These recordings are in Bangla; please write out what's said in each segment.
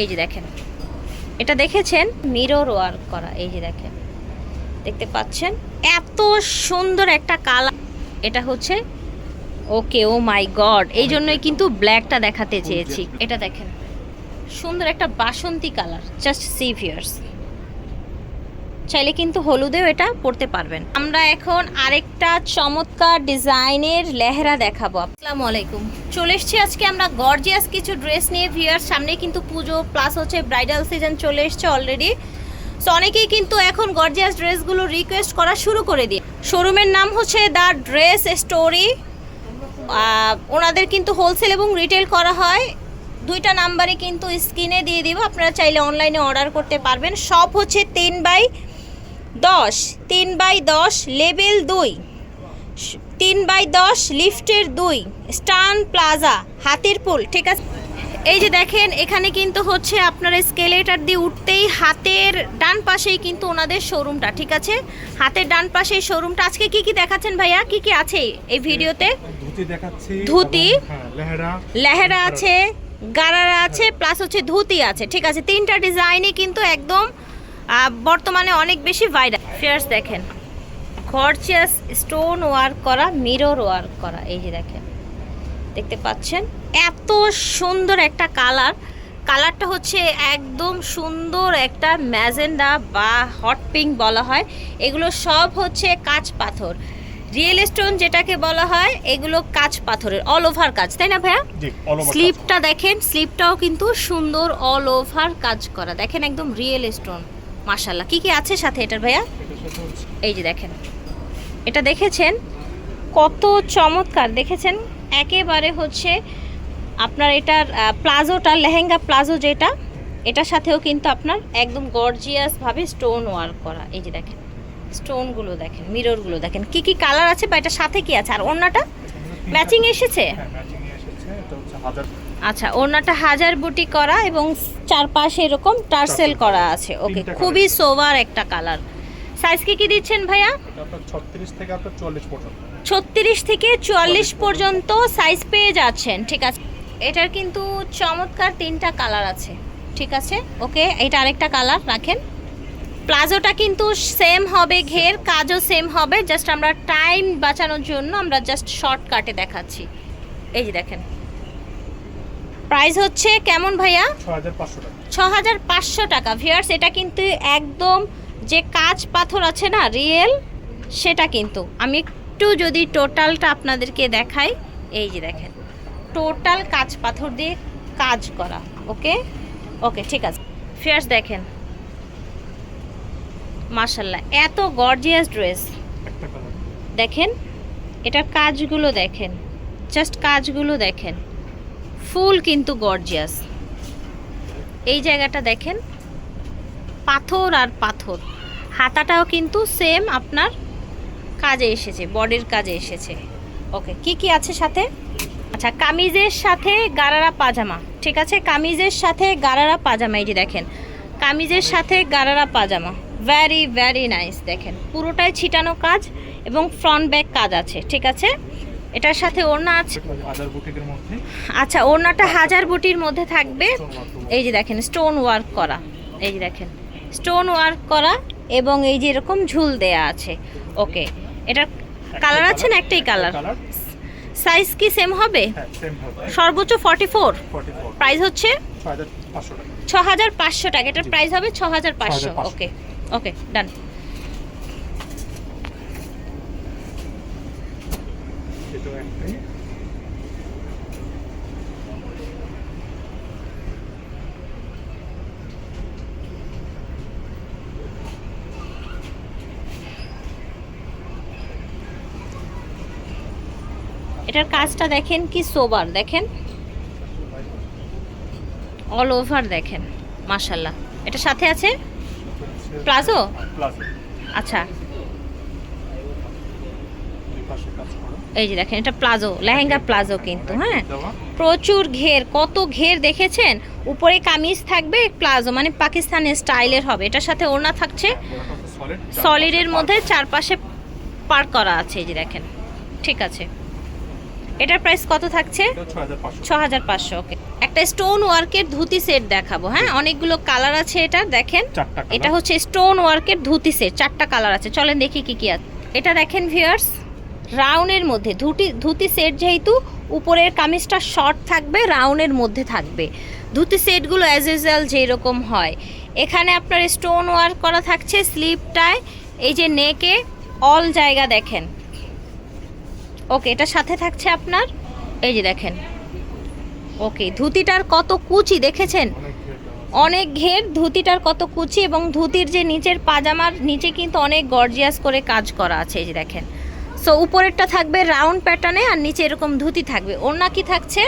এই যে দেখেন। এটা দেখেছেন? মিরর ওয়ার্ক করা এই যে দেখেন। দেখতে পাচ্ছেন? এত সুন্দর একটা কালার এটা হচ্ছে ওকে ও মাই গড এই জন্যই কিন্তু ব্ল্যাকটা দেখাতে চেয়েছি। এটা দেখেন। সুন্দর একটা বাসন্তী কালার জাস্ট সিভিয়ার্স চাইলে কিন্তু হলুদেও এটা পরতে পারবেন। আমরা এখন আরেকটা চমৎকার ডিজাইনের লেহেরা দেখাবো। আসসালামু আলাইকুম। চলে এসেছি আজকে আমরা গর্জিয়াস কিছু ড্রেস নিয়ে ভিউয়ার সামনে কিন্তু পুজো, প্লাস হচ্ছে ব্রাইডাল সিজন চলে এসছে অলরেডি সো অনেকেই কিন্তু এখন গর্জিয়াস ড্রেসগুলো রিকোয়েস্ট করা শুরু করে দিয়ে শোরুমের নাম হচ্ছে দ্য ড্রেস স্টোরি ওনাদের কিন্তু হোলসেল এবং রিটেল করা হয়। দুইটা নাম্বারে কিন্তু স্ক্রিনে দিয়ে দিব। আপনারা চাইলে অনলাইনে অর্ডার করতে পারবেন। সব হচ্ছে তিন বাই দশ তিন বাই দশ লেভেল দুই তিন বাই দশ লিফটের দুই স্টান প্লাজা হাতির পুল ঠিক আছে? এই যে দেখেন এখানে কিন্তু হচ্ছে আপনার স্কেলেটার দিয়ে উঠতেই হাতের ডান পাশেই কিন্তু ওনাদের শোরুমটা ঠিক আছে? হাতের ডান পাশে শোরুমটা। আজকে কি কি দেখাচ্ছেন ভাইয়া? কি কি আছে এই ভিডিওতে? ধুতি হ্যাঁ লেহেরা। আছে গারারা আছে প্লাস হচ্ছে ধুতি আছে ঠিক আছে? তিনটা ডিজাইনে কিন্তু একদম বর্তমানে অনেক বেশি ভাইরাল ফেয়ার্স দেখেন। গর্জিয়াস স্টোন ওয়ার্ক করা মিরর ওয়ার্ক করা এই যে দেখেন। দেখতে পাচ্ছেন? এত সুন্দর একটা কালার কালারটা হচ্ছে একদম সুন্দর একটা ম্যাজেন্ডা বা হট পিঙ্ক বলা হয়। এগুলো সব হচ্ছে কাঁচ পাথর। রিয়েল স্টোন যেটাকে বলা হয় এগুলো কাঁচ পাথরের অল ওভার কাজ তাই না ভাইয়া? স্লিপটা দেখেন স্লিপটাও কিন্তু সুন্দর অল ওভার কাজ করা। দেখেন একদম রিয়েল স্টোন মাশাল্লাহ কি কি আছে সাথে এটার ভাইয়া? এই যে দেখেন। এটা দেখেছেন? কত চমৎকার। দেখেছেন? একেবারে হচ্ছে আপনার এটার প্লাজোটা লেহেঙ্গা প্লাজো যেটা এটার সাথেও কিন্তু আপনার একদম গর্জিয়াসভাবে স্টোন ওয়ার্ক করা। এই যে দেখেন স্টোনগুলো দেখেন মিররগুলো দেখেন। কি কি কালার আছে বা এটার সাথে কি আছে? আর অন্যটা ম্যাচিং এসেছে? আচ্ছা ওড়নাটা হাজার বুটি করা এবং চারপাশে এরকম টার্সেল করা আছে। ওকে খুবই সোভার একটা কালার সাইজ কি কি দিচ্ছেন ভাইয়া? ছত্রিশ থেকে চুয়াল্লিশ পর্যন্ত। সাইজ পেয়ে যাচ্ছেন ঠিক আছে? এটার কিন্তু চমৎকার তিনটা কালার আছে ঠিক আছে? ওকে এটা আরেকটা কালার রাখেন। প্লাজোটা কিন্তু সেম হবে ঘের কাজও সেম হবে জাস্ট আমরা টাইম বাঁচানোর জন্য আমরা জাস্ট শর্টকাটে দেখাচ্ছি। এই যে দেখেন। প্রাইস হচ্ছে কেমন ভাইয়া? ছ হাজার পাঁচশো টাকা। ভিয়ার্স এটা কিন্তু একদম যে কাঁচ পাথর আছে না রিয়েল সেটা কিন্তু। আমি একটু যদি টোটালটা আপনাদেরকে দেখাই এই যে দেখেন টোটাল কাঁচ পাথর দিয়ে কাজ করা ওকে? ওকে ঠিক আছে। ফিয়ার্স দেখেন। মার্শাল্লাহ এত গর্জিয়াস ড্রেস। দেখেন এটার কাজগুলো দেখেন জাস্ট কাজগুলো দেখেন। ফুল কিন্তু গর্জিয়াস। এই জায়গাটা দেখেন, পাথর আর পাথর। হাতাটাও কিন্তু সেম আপনার কাজে এসেছে, বডির কাজে এসেছে। ওকে, কি কি আছে সাথে? আচ্ছা কামিজের সাথে গারারা পাজামা, ঠিক আছে? কামিজের সাথে গারারা পাজামা, এই যে দেখেন। কামিজের সাথে gharara pajama very very nice দেখেন। পুরোটাই ছিটানো কাজ এবং ফ্রন্ট ব্যাক কাজ আছে, ঠিক আছে? এটার সাথে ওড়না আছে। আচ্ছা ওড়নাটা হাজার বুটির মধ্যে থাকবে। এই যে দেখেন স্টোন ওয়ার্ক করা। এই যে দেখেন স্টোন ওয়ার্ক করা এবং এই যে এরকম ঝুল দেয়া আছে। ওকে এটার কালার আছে না একটাই কালার সাইজ কি সেম হবে? হ্যাঁ হবে। সর্বোচ্চ ফর্টি ফোর প্রাইস হচ্ছে? ছ হাজার পাঁচশো টাকা। এটার প্রাইস হবে ছ হাজার পাঁচশো। ওকে ওকে ডান একটাই এটার কাজটা দেখেন কি সোবার দেখেন? অল ওভার দেখেন মাশাল্লাহ এটা সাথে আছে। প্লাজো? প্লাজো। আচ্ছা। এই যে দেখেন এটা প্লাজো লেহেঙ্গা প্লাজো কিন্তু হ্যাঁ? প্রচুর ঘের কত ঘের দেখেছেন? উপরে কামিজ থাকবে প্লাজো মানে পাকিস্তানি স্টাইলের হবে। এটার সাথে ওড়না থাকছে। সলিডের মধ্যে চারপাশে পার করা আছে এই যে দেখেন। ঠিক আছে। এটার প্রাইস কত থাকছে? ছ হাজার পাঁচশো। ওকে একটা স্টোন ওয়ার্কের ধুতি সেট দেখাবো হ্যাঁ? অনেকগুলো কালার আছে এটা দেখেন। এটা হচ্ছে স্টোন ওয়ার্কের ধুতি সেট চারটা কালার আছে। চলেন দেখি কি কি আছে এটা দেখেন ভিউয়ার্স রাউনের মধ্যে। ধুতি ধুতি সেট যেহেতু উপরের কামিজটা শর্ট থাকবে, রাউনের মধ্যে থাকবে। ধুতি সেটগুলো অ্যাজ ইউজুয়াল যেরকম হয়। এখানে আপনার স্টোন ওয়ার্ক করা থাকছে স্লিপটায় এই যে নেকে অল জায়গা দেখেন। ওকে এটা সাথে থাকছে আপনার, এই যে দেখেন। ওকে ধুতিটার কত কুচি দেখেছেন? অনেক ঘের অনেক ঘের ধুতিটার কত কুচি এবং ধুতির যে নিচের পাজামার নিচে কিন্তু অনেক গর্জিয়াস করে কাজ করা আছে, এই যে দেখেন। সো উপরেরটা থাকবে রাউন্ড প্যাটার্নে আর নিচে এরকম ধুতি থাকবে। ওড়না কি থাকছে।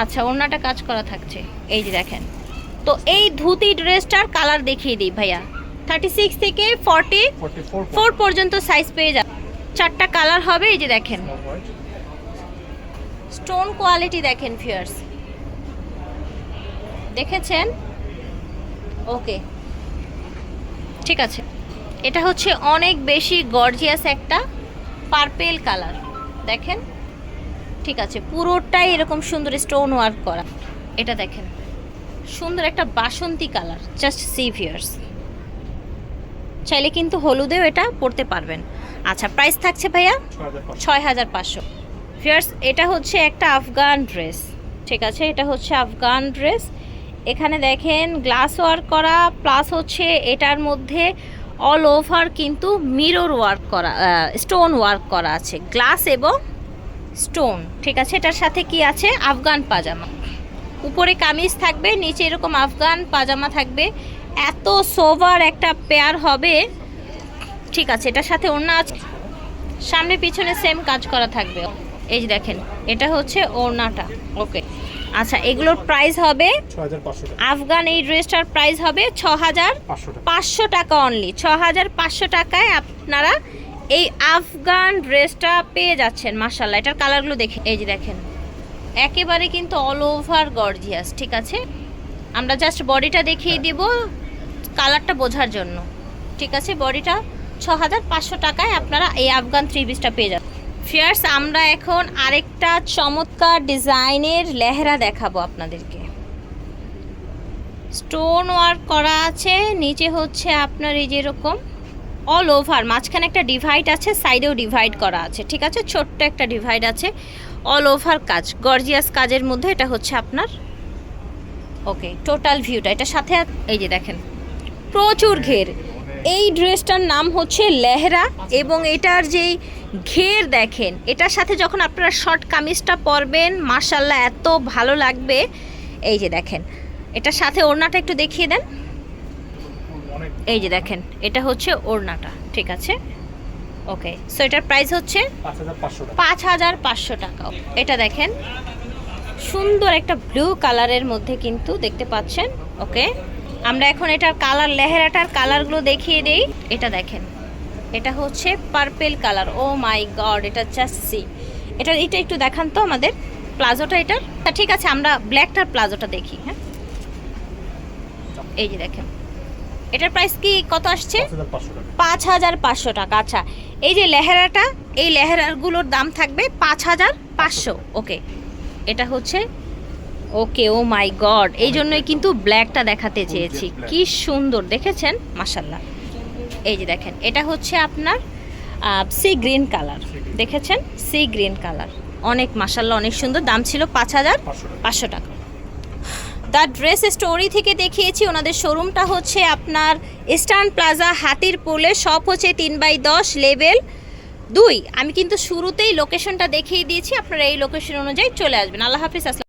আচ্ছা ওড়নাটা কাজ করা থাকছে। এই যে দেখেন। তো এই ধুতি ড্রেসটার কালার দেখিয়ে দিই ভাইয়া। থার্টি সিক্স থেকে ফর্টি ফোর পর্যন্ত। সাইজ পেয়ে যাবে। চারটা কালার হবে এই যে দেখেন। স্টোন কোয়ালিটি দেখেন ফিয়ার্স দেখেছেন? ওকে ঠিক আছে। এটা হচ্ছে অনেক বেশি গর্জিয়াস একটা পার্পেল কালার দেখেন? ঠিক আছে, পুরোটাই এরকম সুন্দর স্টোন ওয়ার্ক করা। এটা দেখেন, সুন্দর একটা বাসন্তী কালার জাস্ট সি ফিয়ার্স চাইলে কিন্তু হলুদেও এটা পরতে পারবেন। আচ্ছা প্রাইস থাকছে ভাইয়া। ছয় হাজার পাঁচশো। ফিয়ার্স এটা হচ্ছে একটা আফগান ড্রেস ঠিক আছে, এটা হচ্ছে আফগান ড্রেস এখানে দেখেন গ্লাস ওয়ার্ক করা প্লাস হচ্ছে এটার মধ্যে অল ওভার কিন্তু মিরর ওয়ার্ক করা স্টোন ওয়ার্ক করা আছে গ্লাস এবং স্টোন ঠিক আছে? এটার সাথে কি আছে? আফগান পাজামা। উপরে কামিজ থাকবে, নিচে এরকম আফগান পাজামা থাকবে। এত সোভার একটা পেয়ার হবে। ঠিক আছে, এটার সাথে অন্য আছে সামনে পিছনে সেম কাজ করা থাকবে। এই যে দেখেন এটা হচ্ছে ওড়নাটা। ওকে আচ্ছা এগুলোর প্রাইস হবে। আফগান এই ড্রেসটার প্রাইস হবে ছ হাজার পাঁচশো টাকা। পাঁচশো টাকা অনলি ছ হাজার পাঁচশো টাকায় আপনারা এই আফগান ড্রেসটা পেয়ে যাচ্ছেন মার্শাল্লাহ এটার কালারগুলো দেখে এই যে দেখেন একেবারে কিন্তু অল ওভার গর্জিয়াস ঠিক আছে? আমরা জাস্ট বডিটা দেখিয়ে দিব কালারটা বোঝার জন্য। ঠিক আছে? বডিটা ছ হাজার পাঁচশো টাকায় আপনারা এই আফগান থ্রি পিসটা পেয়ে যাবেন ফিয়ার্স আমরা এখন আরেকটা চমৎকার ডিজাইনের লেহেরা দেখাবো আপনাদেরকে। স্টোন ওয়ার্ক করা আছে, নিচে হচ্ছে আপনার এই যেরকম অল ওভার মাঝখানে একটা ডিভাইড আছে সাইডেও ডিভাইড করা আছে, ঠিক আছে? ছোট্ট একটা ডিভাইড আছে অল ওভার কাজ গর্জিয়াস কাজের মধ্যে এটা হচ্ছে আপনার ওকে টোটাল ভিউটা এটা সাথে এই যে দেখেন, প্রচুর ঘের। এই ড্রেসটার নাম হচ্ছে লেহরা এবং এটার যেই ঘের দেখেন। এটার সাথে যখন আপনারা শর্ট কামিজটা পরবেন মার্শাল্লাহ এত ভালো লাগবে। এই যে দেখেন এটার সাথে ওড়নাটা একটু দেখিয়ে দেন। এই যে দেখেন এটা হচ্ছে ওড়নাটা ঠিক আছে? ওকে সো এটার প্রাইস হচ্ছে পাঁচ হাজার পাঁচশো টাকা। এটা দেখেন সুন্দর একটা ব্লু কালারের মধ্যে কিন্তু দেখতে পাচ্ছেন। ওকে আমরা এখন এটার কালার লেহেরাটার কালারগুলো দেখিয়ে দেই। এটা দেখেন এটা হচ্ছে purple colour oh my god এটা জাস্ট সি এটা এটা একটু দেখান তো আমাদের প্লাজোটা এটার। তা ঠিক আছে আমরা ব্ল্যাকটার প্লাজোটা দেখি হ্যাঁ? এই যে দেখেন। এটার প্রাইস কি কত আসছে? পাঁচ হাজার পাঁচশো টাকা। আচ্ছা। এই যে লেহেরাটা এই লেহেরাগুলোর দাম থাকবে পাঁচ হাজার পাঁচশো ওকে। এটা হচ্ছে ওকে ও মাই গড এই জন্যই কিন্তু ব্ল্যাকটা দেখাতে চেয়েছি। কি সুন্দর দেখেছেন? মাসাল্লাহ এই যে দেখেন এটা হচ্ছে আপনার সি গ্রিন কালার দেখেছেন? সি গ্রিন কালার অনেক মাসাল্লাহ অনেক সুন্দর। দাম ছিল পাঁচ হাজার পাঁচশো টাকা। দ্য ড্রেস স্টোরি থেকে দেখিয়েছি ওনাদের শোরুমটা হচ্ছে আপনার ইস্টার্ন প্লাজা হাতির পোলে। শপ হচ্ছে তিন বাই দশ লেভেল দুই। আমি কিন্তু শুরুতেই লোকেশনটা দেখিয়ে দিয়েছি আপনারা এই লোকেশন অনুযায়ী চলে আসবেন। আল্লাহ হাফিজ আসসালাম